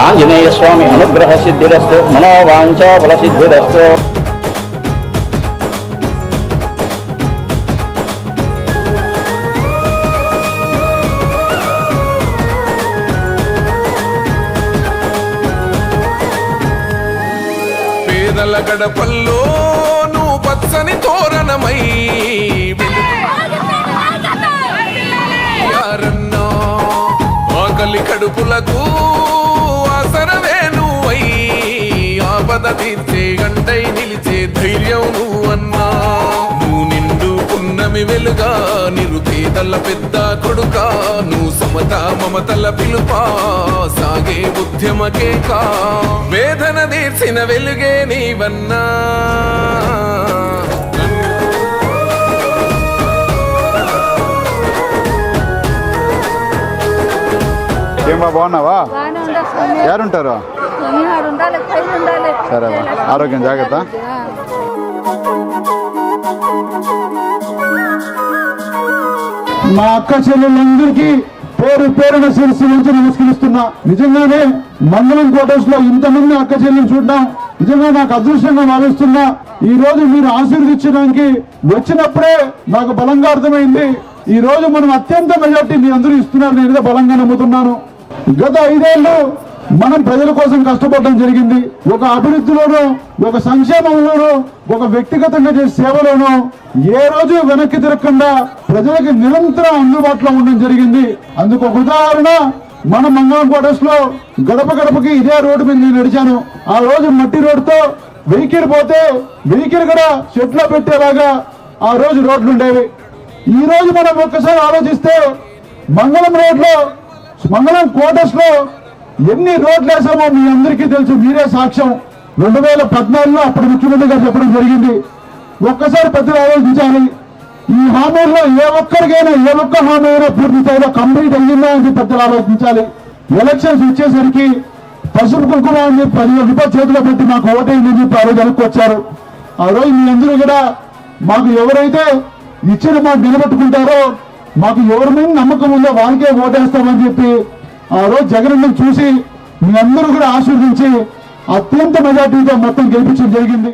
ఆంజనేయ స్వామి అనుగ్రహ సిద్ధిరస్తు మనోవాంఛ బల సిద్ధిరస్తు పేదల గడపల్లో నువ్వు పచ్చని తోరణమై ఆకలి కడుపులకు తీర్చే గంటై నిలిచే ధైర్యం నువ్వన్నా నువ్వు నిండు పున్నమి వెలుగా నిరుపేదల పెద్ద కొడుక. నువ్వు సమత మమతల పిలుపా సాగే ఉద్యమకే కా. వేదన తీర్చిన వెలుగే నీవన్నా. ఏమా బాగున్నావా? ఎవరుంటారు? స్వామి సరే ఆరోగ్యం జాగ్రత్త. మా అక్క చెల్లెళ్ళందరికీ పేరు పేరున శిరస్సు నుంచి నమస్కరిస్తున్నా. నిజంగానే మండలం కోటర్స్లో ఇంతమంది అక్క చెల్లెలు చూడడం నిజంగా నాకు అదృష్టంగా భావిస్తున్నా. ఈ రోజు మీరు ఆశీర్వదించడానికి వచ్చినప్పుడే నాకు బలంగా అర్థమైంది. ఈ రోజు మనం అత్యంత మెజార్టీ మీ అందరూ ఇస్తున్నారు. నేను బలంగా నమ్ముతున్నాను. గత ఐదేళ్ళు మనం ప్రజల కోసం కష్టపడడం జరిగింది. ఒక అభివృద్ధిలోనూ ఒక సంక్షేమంలోనూ ఒక వ్యక్తిగతంగా చేసే సేవలోనూ ఏ రోజు వెనక్కి తిరగకుండా ప్రజలకు నిరంతరం అందుబాటులో ఉండడం జరిగింది. అందుకు ఒక ఉదాహరణ మన మంగళం క్వార్టర్స్లో గడప గడపకి ఇదే రోడ్డు మీద నేను నడిచాను. ఆ రోజు మట్టి రోడ్డుతో వెహికల్ పోతే వెహికల్ కూడా చెట్లో పెట్టేలాగా ఆ రోజు రోడ్లు ఉండేవి. ఈ రోజు మనం ఒక్కసారి ఆలోచిస్తే మంగళం రోడ్లో మంగళం క్వార్టర్స్లో ఎన్ని రోడ్లు వేసామో మీ అందరికీ తెలుసు మీరే సాక్ష్యం. రెండు వేల పద్నాలుగులో అప్పుడు ముఖ్యమంత్రి గారు చెప్పడం జరిగింది. ఒక్కసారి పెద్దలు ఆలోచించాలి. ఈ హామీల్లో ఏ ఒక్కరికైనా ఏ ఒక్క హామీ అయినా పూర్తి స్థాయిలో కంప్లీట్ అయ్యిందా అని పెద్దలు ఆలోచించాలి. ఎలక్షన్స్ వచ్చేసరికి పసుపు కుంకుమ అని చెప్పి పదివేల రూపాయలు చేతిలో పెట్టి మాకు ఓటైంది చెప్పి ఆ రోజు వెనక్కి ఆ రోజు మీ అందరూ కూడా మాకు ఎవరైతే ఇచ్చిన మాట నిలబెట్టుకుంటారో మాకు ఎవరి మీద నమ్మకం ఉందో వాళ్ళకే ఓటేస్తామని చెప్పి ఆ రోజు జగన్ చూసి మీ అందరూ కూడా ఆశీర్వదించి అత్యంత మెజార్టీతో మొత్తం గెలిపించడం జరిగింది.